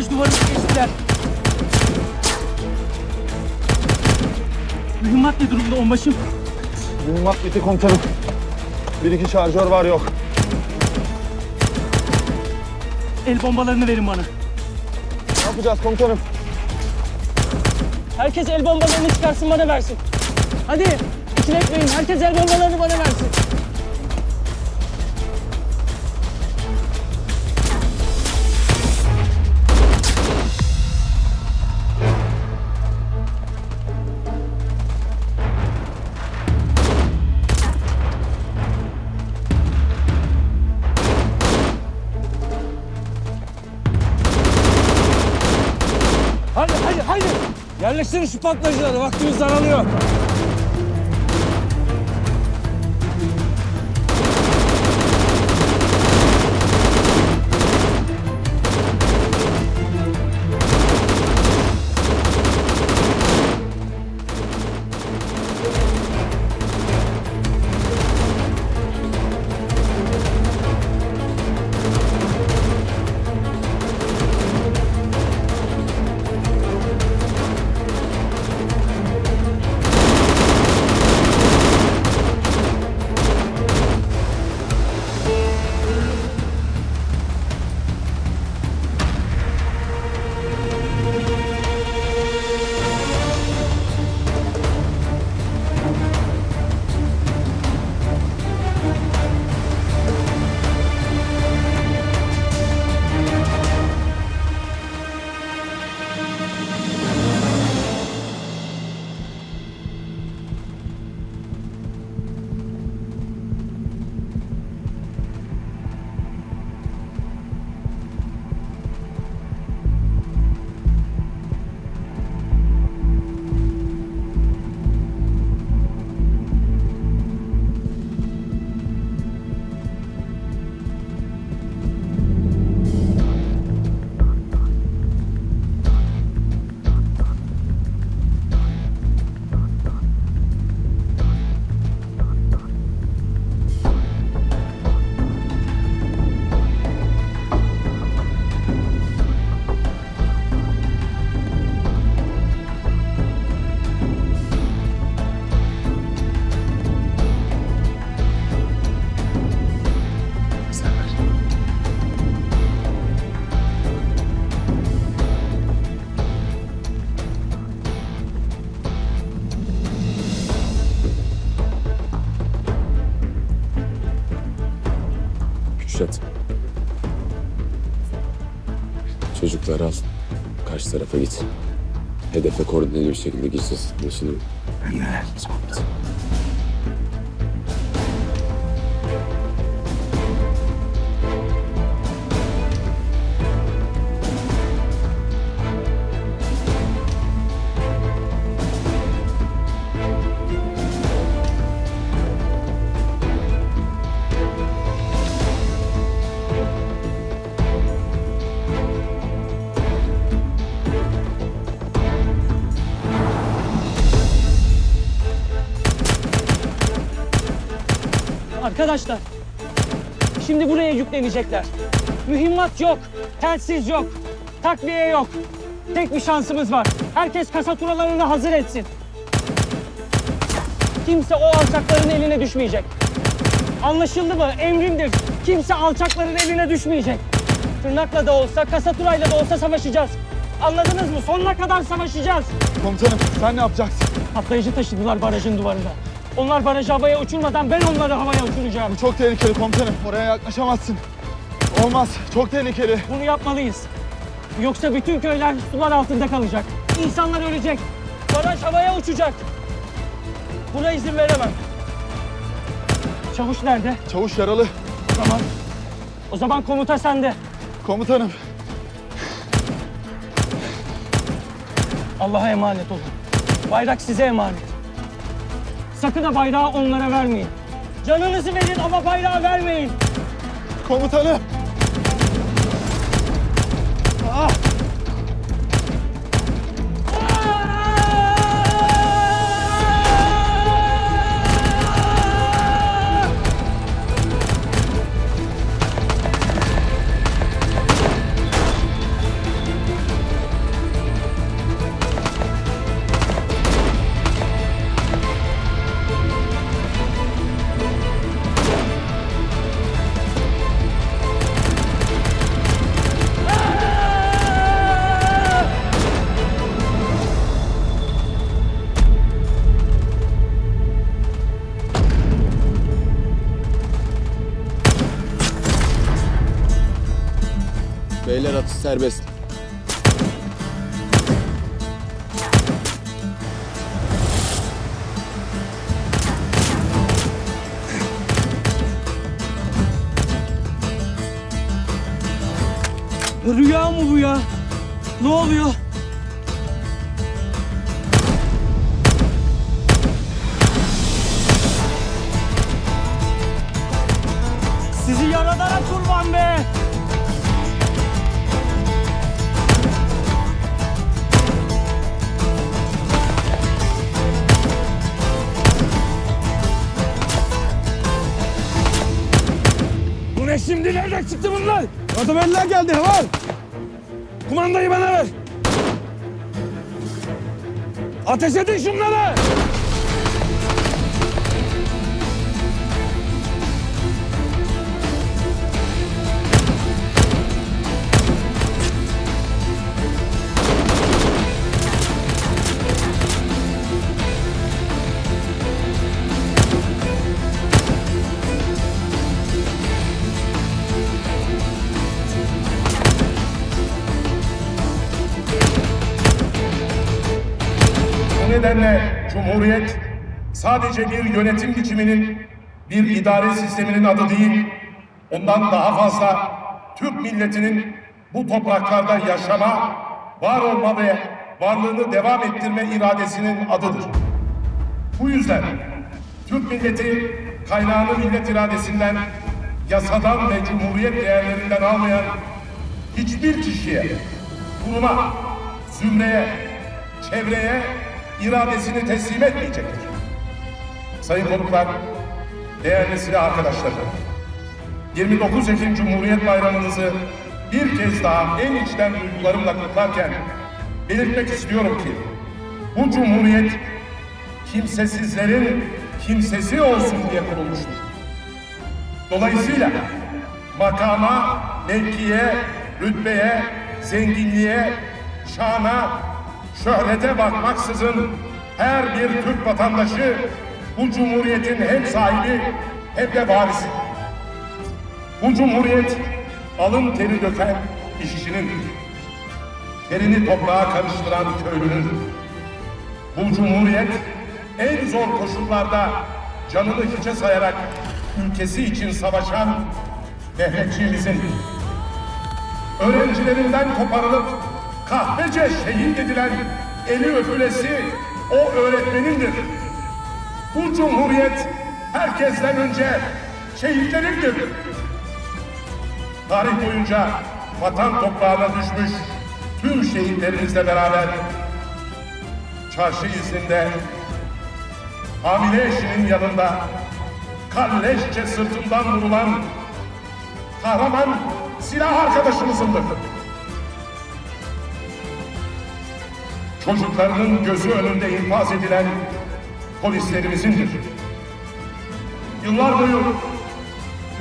Baraj duvarını geçtiler. Mühimmat ne durumda onbaşım? Mühimmat bitti komutanım. Bir iki şarjör var yok. El bombalarını verin bana. Ne yapacağız komutanım? Herkes el bombalarını çıkarsın bana versin. Hadi ikiletmeyin. Herkes el bombalarını bana versin. Yerleştirin şu patlayıcıları. Vaktimiz daralıyor. Kürşat. Çocukları al. Karşı tarafa git. Hedefe koordineli bir şekilde gideceğiz. Anlaşıldı mı? Arkadaşlar. Şimdi buraya yüklenecekler. Mühimmat yok. Telsiz yok. Takviye yok. Tek bir şansımız var. Herkes kasaturalarını hazır etsin. Kimse o alçakların eline düşmeyecek. Anlaşıldı mı? Emrimdir. Kimse alçakların eline düşmeyecek. Tırnakla da olsa, kasaturayla da olsa savaşacağız. Anladınız mı? Sonuna kadar savaşacağız. Komutanım sen ne yapacaksın? Patlayıcı taşıdılar barajın duvarına. Onlar barajı havaya uçurmadan ben onları havaya uçuracağım. Bu çok tehlikeli komutanım. Oraya yaklaşamazsın. Olmaz. Çok tehlikeli. Bunu yapmalıyız. Yoksa bütün köyler sular altında kalacak. İnsanlar ölecek. Baraj havaya uçacak. Buna izin veremem. Çavuş nerede? Çavuş yaralı. Tamam. O zaman komuta sende. Komutanım. Allah'a emanet olun. Bayrak size emanet. Sakın ha bayrağı onlara vermeyin. Canınızı verin ama bayrağı vermeyin. Komutanım. Atış serbest. Rüya mı bu ya? Ne oluyor? Nereden çıktı bunlar? Otomobiller geldi var. Kumandayı bana ver. Ateş edin şunları. Cumhuriyet sadece bir yönetim biçiminin, bir idare sisteminin adı değil, ondan daha fazla Türk milletinin bu topraklarda yaşama, var olma ve varlığını devam ettirme iradesinin adıdır. Bu yüzden Türk milleti kaynağını millet iradesinden, yasadan ve cumhuriyet değerlerinden almayan hiçbir kişiye, kuruma, zümreye, çevreye iradesini teslim etmeyecektir. Sayın konuklar, değerli silah arkadaşlarım, 29 Ekim Cumhuriyet Bayramınızı bir kez daha en içten duygularımla kutlarken belirtmek istiyorum ki bu Cumhuriyet kimsesizlerin kimsesi olsun diye kurulmuştur. Dolayısıyla makama, mevkiye, rütbeye, zenginliğe, şana, şöhrete bakmaksızın her bir Türk vatandaşı bu cumhuriyetin hem sahibi hem de varisi. Bu cumhuriyet alın teri döken işçinin, terini toprağa karıştıran köylünün, bu cumhuriyet en zor koşullarda canını hiçe sayarak ülkesi için savaşan Mehmetçiğimizin öğrencilerinden koparılıp kahvece şehit edilen eli öpülesi o öğretmenindir. Bu cumhuriyet herkesten önce şehitlerindir. Tarih boyunca vatan toprağına düşmüş tüm şehitlerimizle beraber çarşı izinde hamile eşinin yanında kalleşçe sırtından vurulan kahraman silah arkadaşımızındır. Çocuklarının gözü önünde infaz edilen polislerimizindir. Yıllar boyu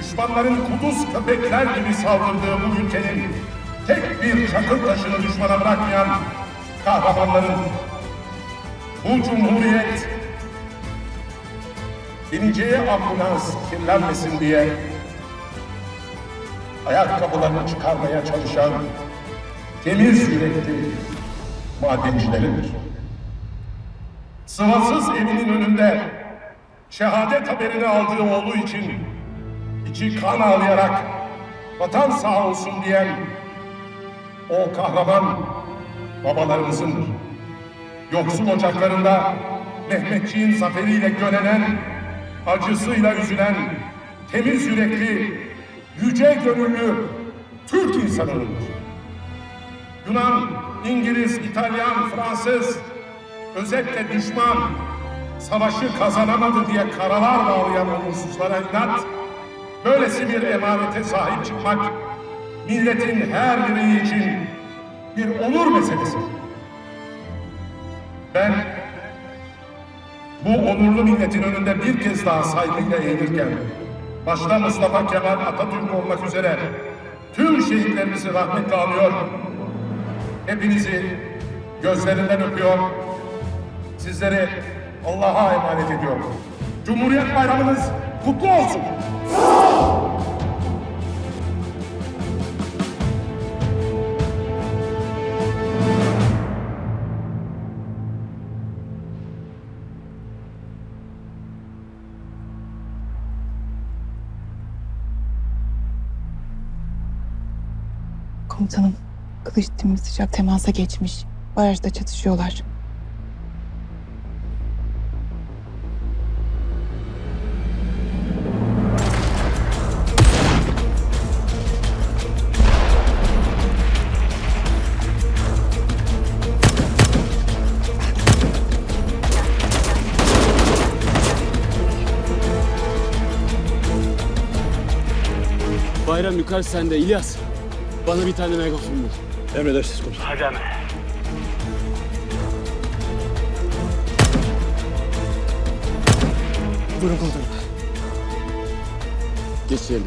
düşmanların kuduz köpekler gibi saldırdığı bu ülkenin tek bir çakıl taşını düşmana bırakmayan kahramanların bu cumhuriyet bineceği ambulans kirlenmesin diye ayakkabılarını çıkarmaya çalışan temiz yürekli madencilerindir. Sıvasız evinin önünde şehadet haberini aldığı oğlu için içi kan ağlayarak vatan sağ olsun diyen o kahraman babalarımızındır. Yoksul ocaklarında Mehmetçiğin zaferiyle gölenen, acısıyla üzülen, temiz yürekli, yüce gönüllü Türk insanıdır. Yunan, İngiliz, İtalyan, Fransız, özetle düşman, savaşı kazanamadı diye karalar bağlayan umursuzlara inat, böylesi bir emanete sahip çıkmak, milletin her bireyi için bir onur meselesidir. Ben bu onurlu milletin önünde bir kez daha saygıyla eğilirken, başta Mustafa Kemal Atatürk olmak üzere tüm şehitlerimizi rahmetle anıyor, hepinizi gözlerinden öpüyor. Sizleri Allah'a emanet ediyorum. Cumhuriyet bayramınız kutlu olsun. Komutanım kılıç timli sıcak temasa geçmiş. Barajda çatışıyorlar. Bayram yukarı sende İlyas. Bana bir tane megafon bul. Emredersiniz komutanım. Buyurun komutanım. Geç yerine.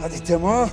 Hadi Temo.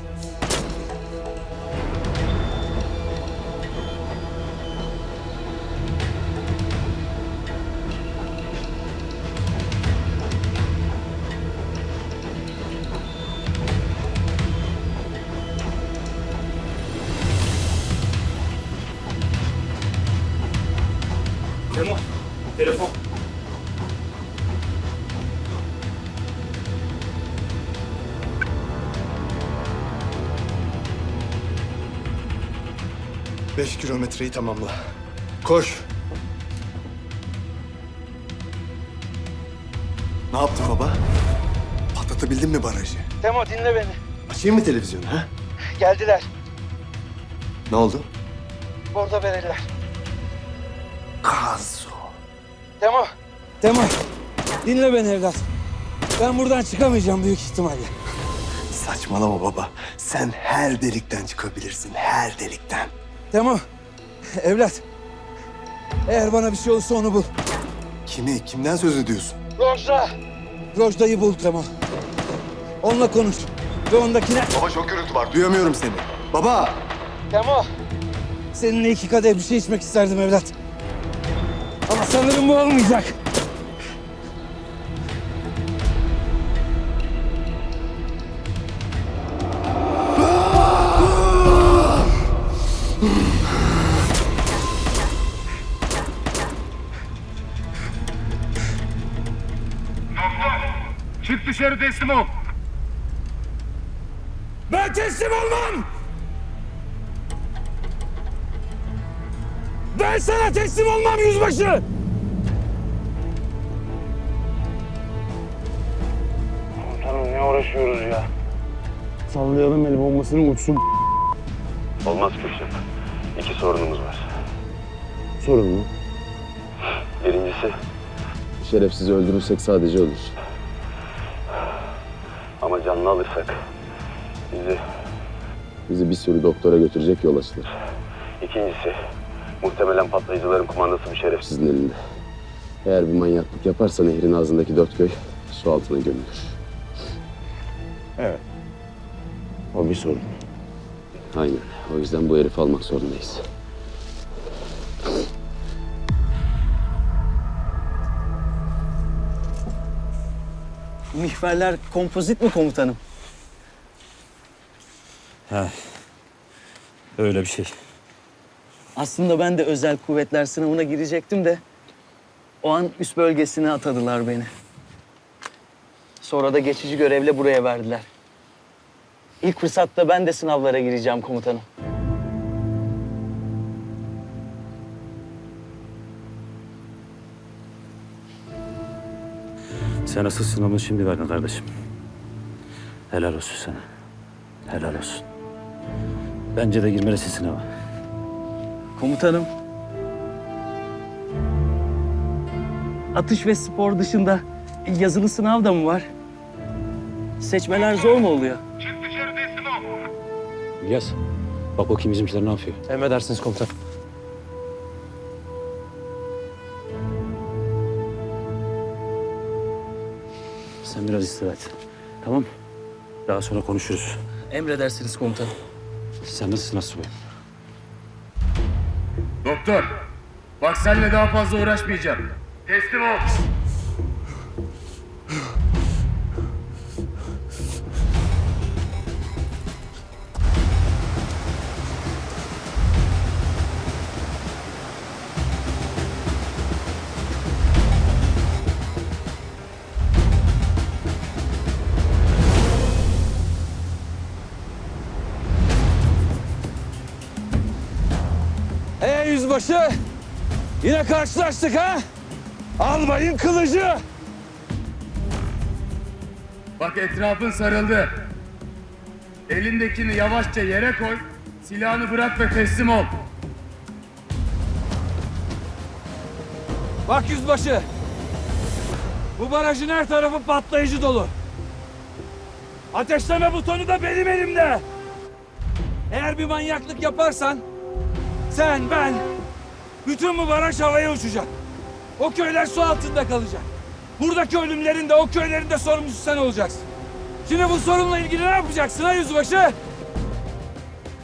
Kilometreyi tamamla. Koş. Ne yaptın baba? Patlatabildin mi barajı? Temo dinle beni. Açayım mı televizyonu ha? Geldiler. Ne oldu? Bordo verirler. Kazo. Temo. Temo. Dinle beni evlat. Ben buradan çıkamayacağım büyük ihtimalle. Saçmalama baba. Sen her delikten çıkabilirsin. Her delikten. Temo. Evlat. Eğer bana bir şey olursa onu bul. Kimi? Kimden söz ediyorsun? Rojda. Rojda'yı bul Temo. Onunla konuş. Ve ondakine... Baba çok gürültü var. Duyamıyorum seni. Baba! Temo. Seninle iki kadeh bir şey içmek isterdim evlat. Ama sanırım bu olmayacak. Çık dışarı teslim ol. Ben teslim olmam! Ben sana teslim olmam yüzbaşı! Sallayalım el bombasını uçsun. Olmaz Kürşat. İki sorunumuz var. Sorun mu? Birincisi Şerefsizi öldürürsek sadece ölür. Canlı alırsak bizi. Bizi bir sürü doktora götürecek yol açılır. İkincisi muhtemelen patlayıcıların kumandası bir şerefsiz. Sizin elinde. Eğer bir manyaklık yaparsa nehrin ağzındaki dört köy su altına gömülür. Evet. O bir sorun. Aynen. O yüzden bu herifi almak zorundayız. Mihverler kompozit mi komutanım? Öyle bir şey. Aslında ben de özel kuvvetler sınavına girecektim de o an üst bölgesine atadılar beni. Sonra da geçici görevle buraya verdiler. İlk fırsatta ben de sınavlara gireceğim komutanım. Sen asıl sınavını şimdi verdin kardeşim. Helal olsun sana. Helal olsun. Bence de girmelisin sınava. Komutanım. Atış ve spor dışında yazılı sınav da mı var? Seçmeler zor mu oluyor? İlyas, bak bakayım bizimkiler ne yapıyor. Emredersiniz komutan. Biraz istirahat. Tamam Daha sonra konuşuruz. Emredersiniz komutanım. Sen nasılsın Asubayım? Doktor, bak seninle daha fazla uğraşmayacağım. Teslim ol. Yüzbaşı. Yine karşılaştık ha? Albayın kılıcı. Bak etrafın sarıldı. Elindekini yavaşça yere koy. Silahını bırak ve teslim ol. Bak yüzbaşı. Bu barajın her tarafı patlayıcı dolu. Ateşleme butonu da benim elimde. Eğer bir manyaklık yaparsan sen, ben, bütün bu baraj havaya uçacak. O köyler su altında kalacak. Buradaki ölümlerin de o köylerin de sorumlusu sen olacaksın. Şimdi bu sorunla ilgili ne yapacaksın ha yüzbaşı?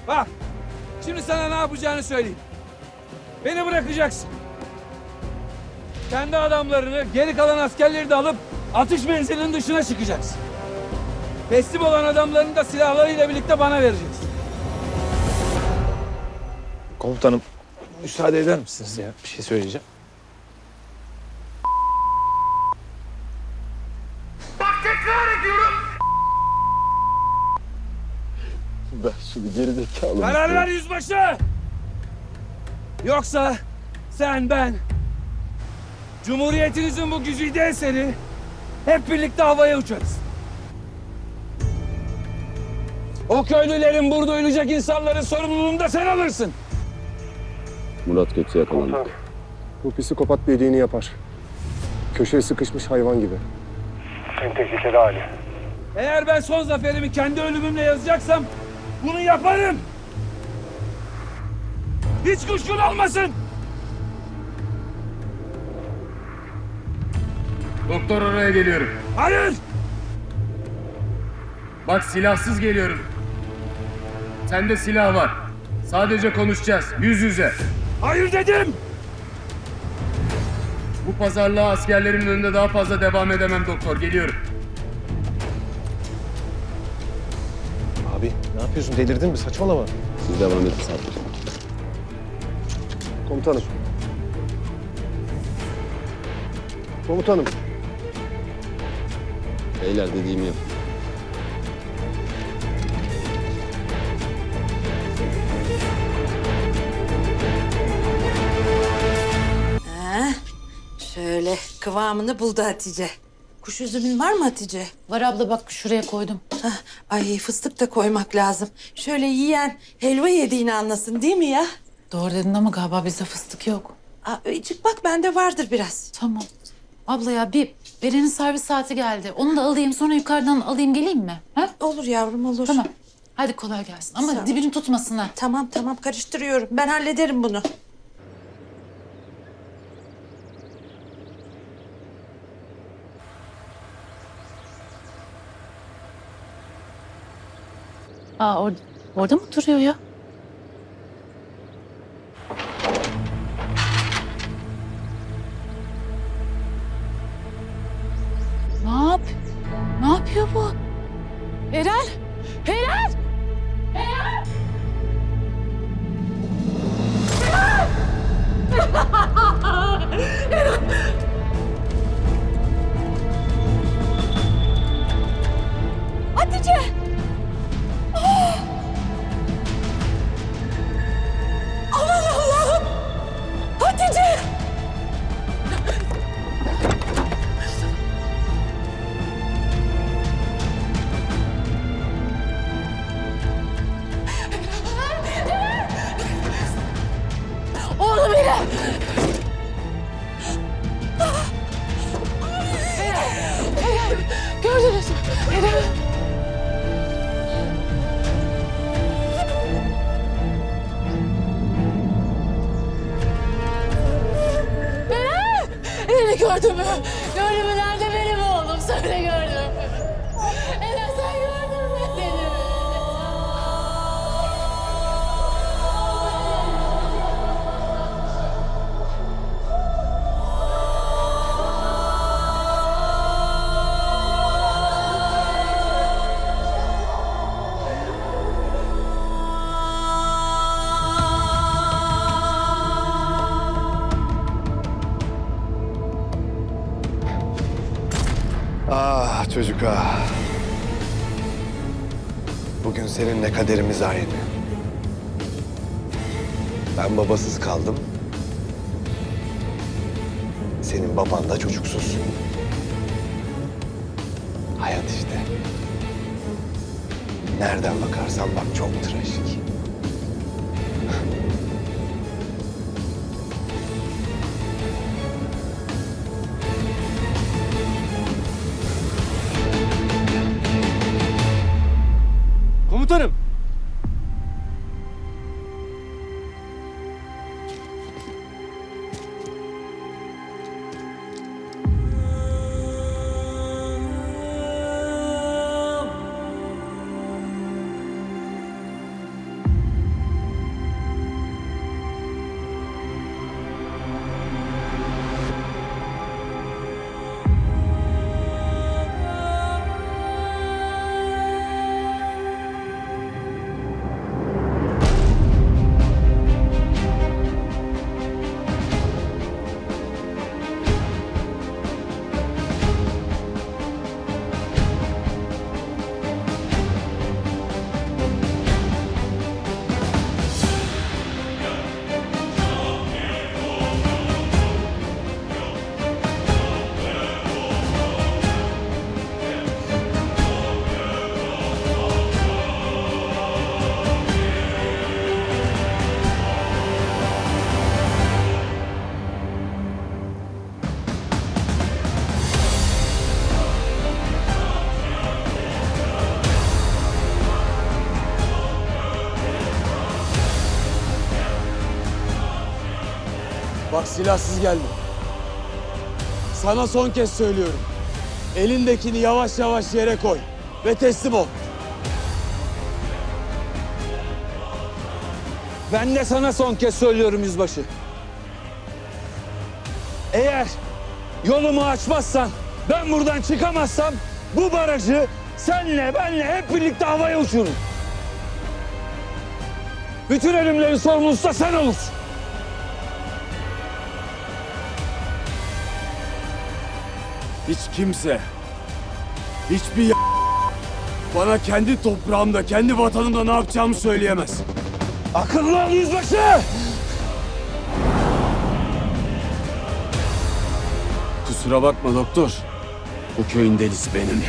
Bak, şimdi sana ne yapacağını söyleyeyim. Beni bırakacaksın. Kendi adamlarını, geri kalan askerleri de alıp atış menzilinin dışına çıkacaksın. Teslim olan adamlarını da silahlarıyla birlikte bana vereceksin. Komutanım müsaade eder misiniz ya? Bir şey söyleyeceğim. Ben şimdi geri zekalı. Karar ver yüzbaşı! Yoksa sen, ben, Cumhuriyetinizin bu güzide eseri hep birlikte havaya uçarız. O köylülerin burada ölecek insanların sorumluluğunu da sen alırsın. Murat Gökçe yakalandık. Bu psikopat dediğini yapar. Köşeye sıkışmış hayvan gibi. En tehlikeli hali. Eğer ben son zaferimi kendi ölümümle yazacaksam bunu yaparım. Hiç kuşkun olmasın. Doktor oraya geliyorum. Hayır! Bak silahsız geliyorum. Sende silah var. Sadece konuşacağız. Yüz yüze. Hayır dedim! Bu pazarlığa askerlerimin önünde daha fazla devam edemem doktor. Geliyorum. Abi ne yapıyorsun? Delirdin mi? Saçmalama. Siz devam edin Sabri. Komutanım. Komutanım. Beyler dediğimi yapın. Kıvamını buldu Hatice. Kuş üzümün var mı Hatice? Var abla bak şuraya koydum. Hah, ay fıstık da koymak lazım. Şöyle yiyen helva yediğini anlasın değil mi ya? Doğru dedin ama galiba bizde fıstık yok. Aa, çık bak bende vardır biraz. Tamam. Abla ya bir Beren'in servis saati geldi. Onu da alayım sonra yukarıdan alayım geleyim mi? Ha? Olur yavrum olur. Tamam. Hadi kolay gelsin. Ama Sağ ol. dibini tutmasın ha. Tamam tamam karıştırıyorum. Ben hallederim bunu. Aa or orada mı duruyor ya? çocuk ha. Bugün seninle kaderimiz aynı. Ben babasız kaldım. Senin baban da çocuksuz. Hayat işte. Nereden bakarsan bak çok trajik. Bak silahsız geldim. Sana son kez söylüyorum. Elindekini yavaş yavaş yere koy ve teslim ol. Ben de sana son kez söylüyorum yüzbaşı. Eğer yolumu açmazsan, ben buradan çıkamazsam bu barajı senle benle hep birlikte havaya uçurun. Bütün ölümlerin sorumlusu da sen olursun. Hiç kimse, hiçbir y- bana kendi toprağımda, kendi vatanımda ne yapacağımı söyleyemez. Akıllı ol yüzbaşı! Kusura bakma doktor. Bu köyün delisi benim.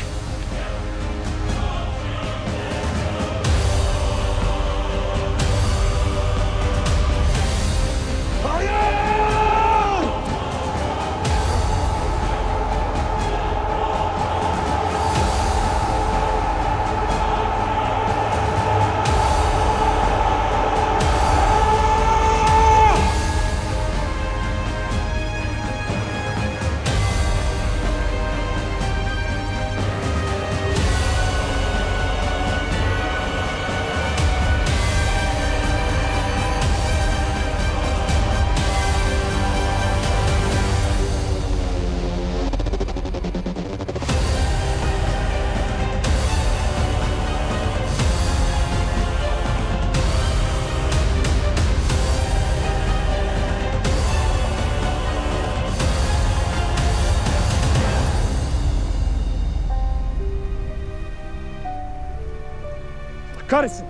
Kahretsin.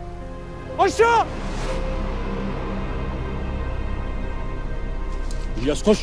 Aşağı! İlyas koş.